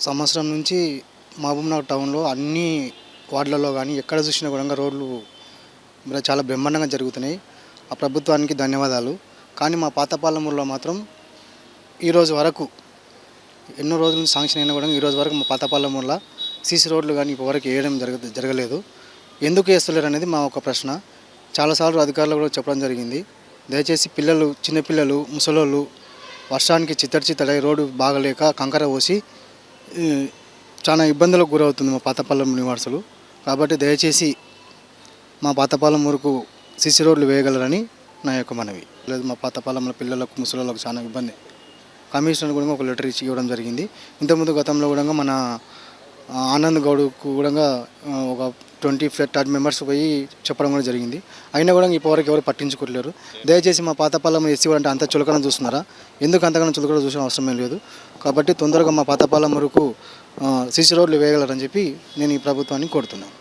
సంవత్సరం నుంచి మహబూబ్నగర్ టౌన్లో అన్ని వార్డులలో కానీ ఎక్కడ చూసినా కూడా రోడ్లు చాలా బ్రహ్మాండంగా జరుగుతున్నాయి. ఆ ప్రభుత్వానికి ధన్యవాదాలు. కానీ మా పాతపాలెం మాత్రం ఈరోజు వరకు ఎన్నో రోజుల నుంచి శాంక్షన్ అయినా కూడా ఈరోజు వరకు మా పాతపాలెంలో సీసీ రోడ్లు కానీ ఇప్పటివరకు వేయడం జరగ జరగలేదు. ఎందుకు వేస్తలేరు అనేది మా ఒక ప్రశ్న. చాలాసార్లు అధికారులు కూడా చెప్పడం జరిగింది. దయచేసి పిల్లలు చిన్నపిల్లలు ముసలోళ్ళు వర్షానికి చిత్తడి చిత్తడై రోడ్డు బాగలేక కంకర పోసి చాలా ఇబ్బందులకు గురవుతుంది మా పాతపాలెం నివాసులు. కాబట్టి దయచేసి మా పాతపాలెం వరకు సిసి రోడ్లు వేయగలరని నా యొక్క మనవి. లేదు మా పాతపాలెంలో పిల్లలకు ముసలిలకు చాలా ఇబ్బంది. కమిషనర్ కూడా ఒక లెటర్ ఇచ్చి ఇవ్వడం జరిగింది. ఇంతకుముందు గతంలో కూడా మన ఆనంద్ గౌడ్కు కూడా ఒక ట్వంటీ థర్టీ మెంబర్స్ పోయి చెప్పడం కూడా జరిగింది. అయినా కూడా ఇప్పటివరకు ఎవరు పట్టించుకోలేరు దయచేసి మా పాతపాలెం ఎస్సీ అంటే అంత చులకన చూస్తున్నారా? ఎందుకు అంతకన్నా చులకన చూసిన అవసరం లేదు. కాబట్టి తొందరగా మా పాతపాలెం వరకు సీసీ రోడ్లు వేయగలరని చెప్పి నేను ఈ ప్రభుత్వాన్ని కోరుతున్నాను.